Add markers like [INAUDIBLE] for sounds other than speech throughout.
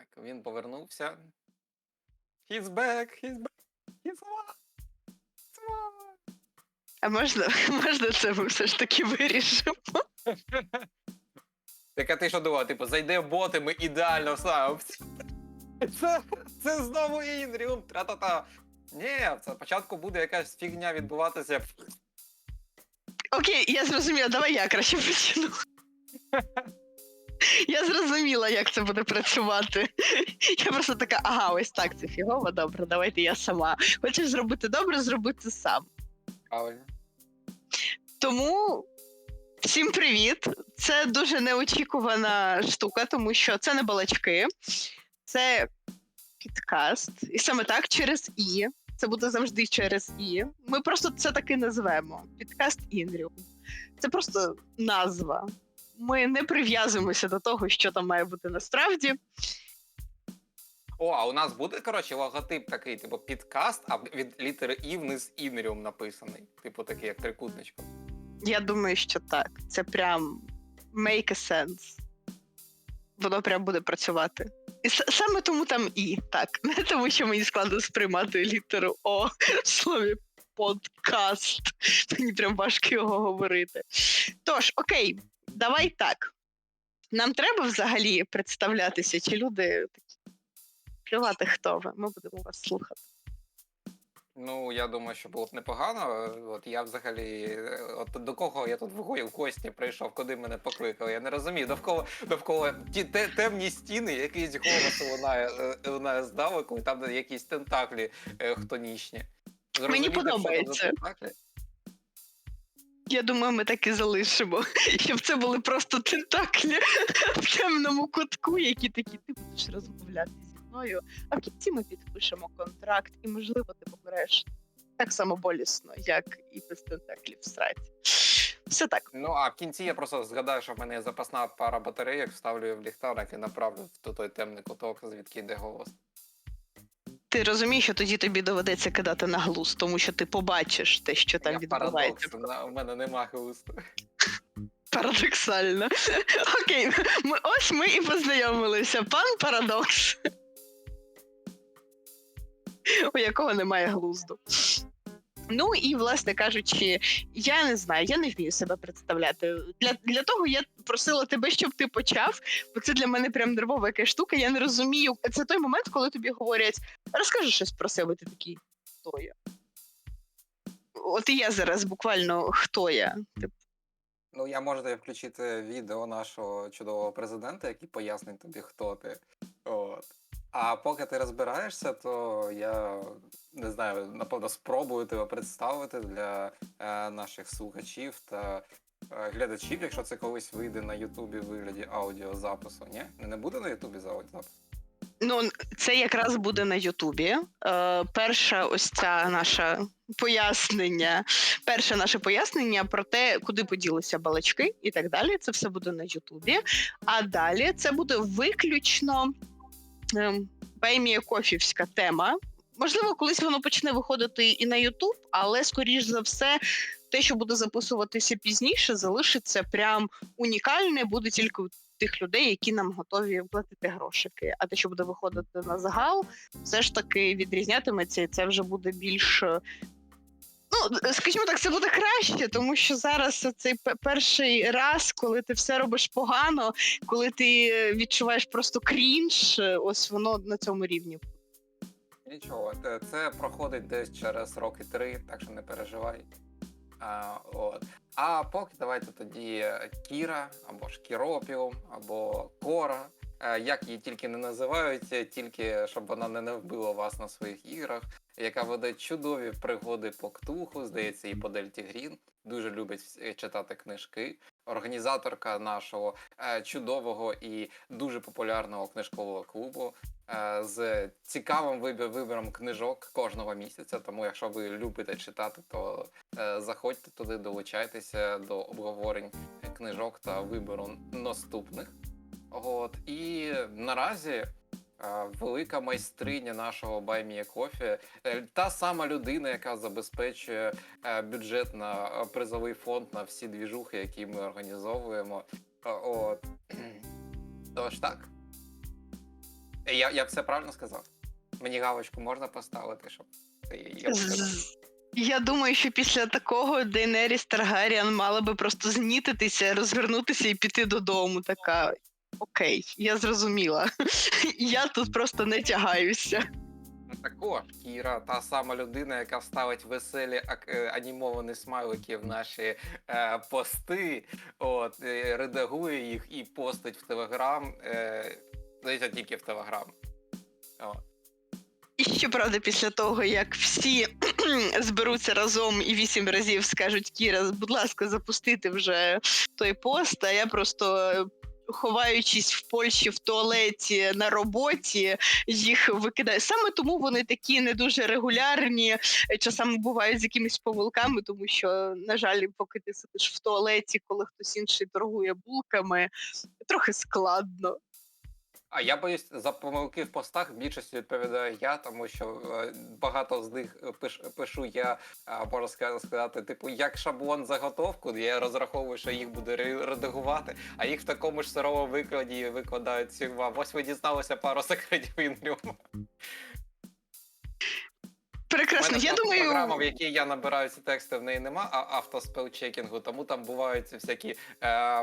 Як він повернувся. He's back, he's back, he's back. А можна, [LAUGHS] можна це ми все ж таки вирішимо? [LAUGHS] Так а ти що думав, типу, зайде в бот, і ми ідеально вставимо. [LAUGHS] Це, це знову інріум, тра-та-та. Ні, це спочатку буде якась фігня відбуватися. Окей, я зрозуміла, давай я краще почну. Я зрозуміла, як це буде працювати. [LAUGHS] Я просто така, ага, ось так, це фігово, добре, давайте я сама. Хочеш зробити добре, зроби це сам. Правильно. Тому всім привіт! Це дуже неочікувана штука, тому що це не балачки, це підкаст. І саме так через І. Це буде завжди через І. Ми просто це таки назвемо. Підкаст Інріум. Це просто назва. Ми не прив'язуємося до того, що там має бути насправді. О, а у нас буде, коротше, логотип такий, типу, підкаст, а від літери І вниз інріум написаний. Типу такий, як трикутничком. Я думаю, що так. Це прям make a sense. Воно прям буде працювати. І с- саме тому там і так. [LAUGHS] Не тому, що мені складно сприймати літеру О в слові подкаст. Мені прям важко його говорити. Тож, окей, давай так. Нам треба взагалі представлятися, чи люди такі плювати, хто ви. Ми будемо вас слухати. Ну, я думаю, що було б непогано. От я взагалі, от до кого я тут в в гості прийшов, куди мене покликали. Я не розумію. Довкола довкола ті те, темні стіни, якийсь голос лунає, е, лунає здалеку, і там якісь тентаклі е, хтонічні. Зрозуміти, що за подобається. тентаклі? Я думаю, ми так і залишимо, [LAUGHS] щоб це були просто тентаклі в темному кутку, які такі ти будеш розмовляти зі мною. А в кінці ми підпишемо контракт, і можливо ти помреш так само болісно, як і без тентаклів в сраці. Все так. Ну а в кінці я просто згадаю, що в мене є запасна пара батарейок, ставлю її в ліхтарик і направлю в той темний куток, звідки йде голос. Ти розумієш, що тоді тобі доведеться кидати на глуз, тому що ти побачиш те, що там я відбувається. парадокс, у мене нема глузду. Парадоксально. [LAUGHS] Окей, ми, ось ми і познайомилися. Пан Парадокс. [LAUGHS] У якого немає глузду. Ну і, власне кажучи, я не знаю, я не вмію себе представляти. Для, для того я просила тебе, щоб ти почав, бо це для мене прям нервова якась штука. Я не розумію. Це той момент, коли тобі говорять, розкажи щось про себе, ти такий, хто я? От і я зараз буквально хто я. Ну, я можу тобі включити відео нашого чудового президента, який пояснить тобі, хто ти. А поки ти розбираєшся, то я не знаю, напевно, спробую тебе представити для е, наших слухачів та е, глядачів, якщо це колись вийде на Ютубі в вигляді аудіозапису. Ні? Не буде на Ютубі за аудіозапис? Ну, це якраз буде на Ютубі. Е, перша ось ця наша пояснення, перше наше пояснення про те, куди поділися балачки і так далі. Це все буде на Ютубі. А далі це буде виключно ем, Кофівська тема. Можливо, колись воно почне виходити і на Ютуб, але скоріш за все, те, що буде записуватися пізніше, залишиться прям унікальне, буде тільки у тих людей, які нам готові платити грошики. А те, що буде виходити на загал, все ж таки відрізнятиметься, і це вже буде більш. Е, Ну, скажімо так, це буде краще, тому що зараз цей перший раз, коли ти все робиш погано, коли ти е, відчуваєш просто крінж, е, ось воно на цьому рівні. Нічого, це проходить десь через роки три, так що не переживай. А, от. а поки давайте тоді е, Кіра, або ж Кіропіум, або Кора. Е, Як її тільки не називають, е, тільки щоб вона не вбила вас на своїх іграх, яка веде чудові пригоди по Ктуху, здається, і по Дельті Грін. Дуже любить читати книжки. Організаторка нашого е, чудового і дуже популярного книжкового клубу е, з цікавим вибором книжок кожного місяця. Тому, якщо ви любите читати, то е, заходьте туди, долучайтеся до обговорень книжок та вибору наступних. От і наразі. е, Велика майстриня нашого Баймія Кофі, е, та сама людина, яка забезпечує е, бюджет на призовий фонд на всі двіжухи, які ми організовуємо. От. [CLEARS THROAT] Тож так. Я, я все правильно сказав? Мені галочку можна поставити, щоб я сказав? Я думаю, що після такого Дейнеріс Таргаріан мала би просто знітитися, розвернутися і піти додому. Така окей, я зрозуміла. [LAUGHS] Я тут просто не тягаюся. Ну, Також Кіра, та сама людина, яка ставить веселі е, анімовані смайлики в наші е, пости, от, е, редагує їх і постить в Телеграм. Е, здається, тільки в Телеграм. От. І щоправда, після того, як всі [CLEARS THROAT] зберуться разом і вісім разів скажуть Кіра, будь ласка, запустити вже той пост, а я просто. Ховаючись в Польщі в туалеті на роботі, їх викидає Саме тому вони такі не дуже регулярні, часами бувають з якимись помилками, тому що, на жаль, поки ти сидиш в туалеті, коли хтось інший торгує булками, трохи складно. А я боюсь, за помилки в постах більшості відповідаю я, тому що е, багато з них е, пиш, пишу я, можна сказати сказати, типу, як шаблон заготовку. Я розраховую, що їх буде редагувати, а їх в такому ж сировому викладі викладають вам. Ось ви дізналися пару [LAUGHS] секретів інлюма. Прекрасно. Я думаю, програма, в якій я набираю ці тексти, в неї нема а- автоспелчекінгу, тому там бувають всякі е,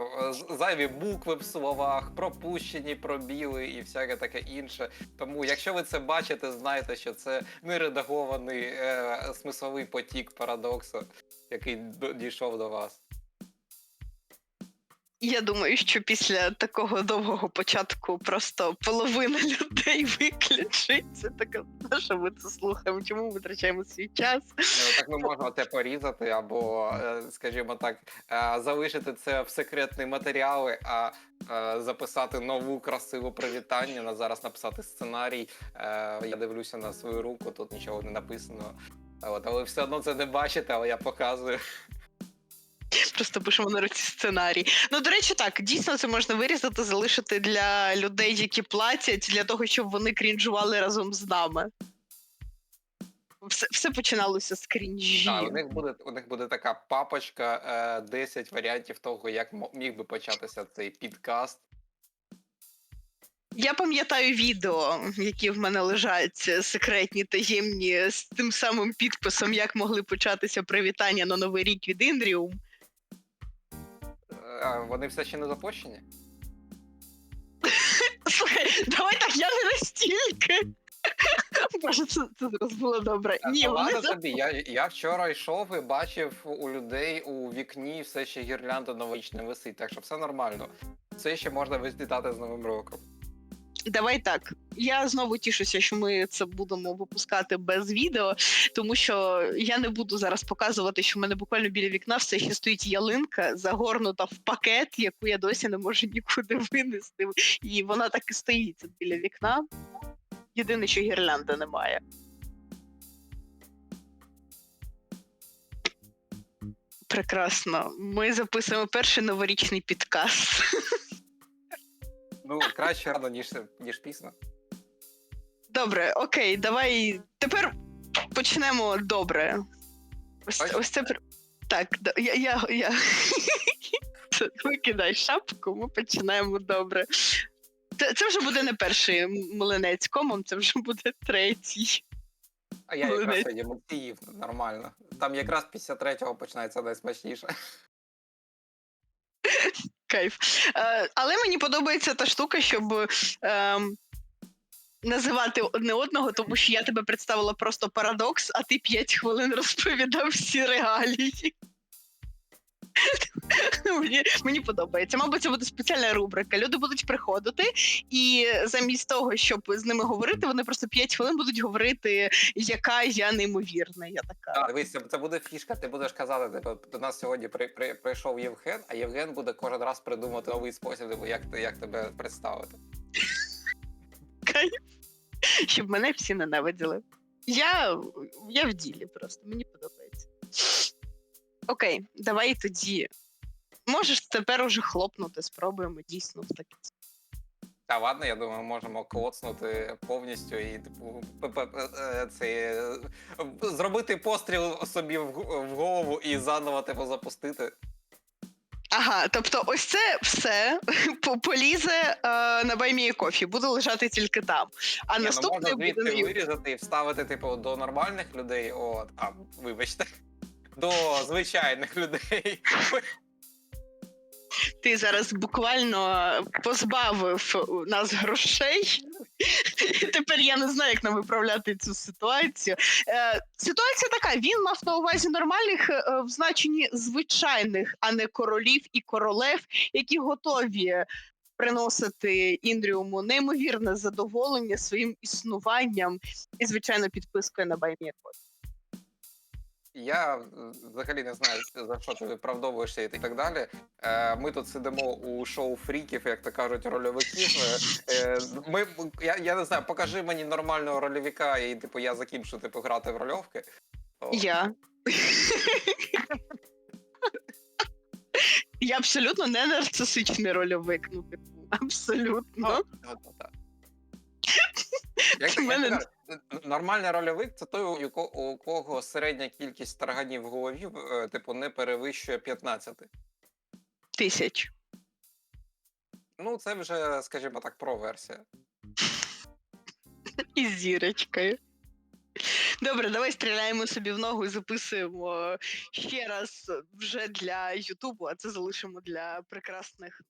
зайві букви в словах, пропущені пробіли і всяке таке інше. Тому, якщо ви це бачите, знайте, що це не редагований е, смисловий потік парадоксу, який дійшов до вас. Я думаю, що після такого довгого початку просто половина [LAUGHS] людей виключиться. Така, що ми це слухаємо? Чому ми витрачаємо свій час? Е, Так ми можемо це порізати, або, е, скажімо так, е, залишити це в секретні матеріали, а записати нову красиву привітання. На зараз написати сценарій. Я дивлюся на свою руку, тут нічого не написано. От, але все одно це не бачите, але я показую. Просто пишемо на руці сценарій. Ну, до речі, так, дійсно це можна вирізати, залишити для людей, які платять, для того, щоб вони крінжували разом з нами. Все, все починалося з крінжі. Так, у них буде у них буде така папочка, е, 10 варіантів того, як міг би початися цей підкаст. Я пам'ятаю відео, які в мене лежать е, секретні, таємні, з тим самим підписом, як могли початися привітання на Новий рік від Інріум. Е, Вони все ще не запущені? Слухай, давай так, я не настільки. Боже, це, це зараз було добре. Ні, вони ладно за- тобі. Я, я вчора йшов і бачив у людей у вікні все ще гірлянда новорічна висить, так що все нормально. Це ще можна вітати з Новим роком. Давай так. Я знову тішуся, що ми це будемо випускати без відео, тому що я не буду зараз показувати, що в мене буквально біля вікна все ще стоїть ялинка, загорнута в пакет, яку я досі не можу нікуди винести. І вона так і стоїть біля вікна. Єдине, що гірлянди немає. Прекрасно. Ми записуємо перший новорічний підкаст. Ну, краще рано, ніж, ніж пізно. Добре, окей, давай тепер почнемо добре. Ось, ось це пр- так, да- я, я, я... Це, [LAUGHS] викидай шапку, ми починаємо добре. Це, це вже буде не перший млинець комом, це вже буде третій. А я якраз Молодець. сьогодні мультіїв, нормально. Там якраз після третього починається найсмачніше. Кайф. Е, але мені подобається та штука, щоб е, називати одне одного, тому що я тебе представила просто парадокс, а ти 5 хвилин розповідав всі реалії. [LAUGHS] Мені, мені подобається. Мабуть, це буде спеціальна рубрика. Люди будуть приходити, і замість того, щоб з ними говорити, вони просто 5 хвилин будуть говорити, яка я неймовірна. Я така. Так, дивись, це, буде фішка, ти будеш казати, типу, до нас сьогодні при, при, прийшов Євген, а Євген буде кожен раз придумати новий спосіб, типу, як, як тебе представити. Кайф. Щоб мене всі ненавиділи. Я, я в ділі просто, мені подобається. Окей, давай тоді. Можеш тепер уже хлопнути, спробуємо дійсно в таке. Та ладно, я думаю, можемо клоцнути повністю і типу п- е, це, е, зробити постріл собі в г- в голову і заново типу запустити. Ага, тобто, ось це все [LAUGHS] по- полізе е, на баймії кофі, буде лежати тільки там. А Ні, ну можна буде на вирізати і вставити, типу, до нормальних людей, от, а вибачте, до звичайних людей. Ти зараз буквально позбавив нас грошей. Тепер я не знаю, як нам виправляти цю ситуацію. Е, ситуація така: він мав на увазі нормальних е, в значенні звичайних, а не королів і королев, які готові приносити Індріуму неймовірне задоволення своїм існуванням і, звичайно, підпискою на Баймієкос. Я взагалі не знаю, за що ти виправдовуєшся і так далі. Е, Ми тут сидимо у шоу фріків, як то кажуть, рольовиків. Е, Ми, я, я не знаю, покажи мені нормального рольовика, і типу я закінчу типу, грати в рольовки. Я. Я абсолютно не нарцисичний рольовик. Ну, типу, абсолютно. [LAUGHS] Як, мене- нормальний рольовик це той, у кого середня кількість тарганів в голові, е, типу, не перевищує 15. Тисяч. Ну, це вже, скажімо так, про-версія. [LAUGHS] Із зірочкою. Добре, давай стріляємо собі в ногу і записуємо ще раз вже для Ютубу, а це залишимо для прекрасних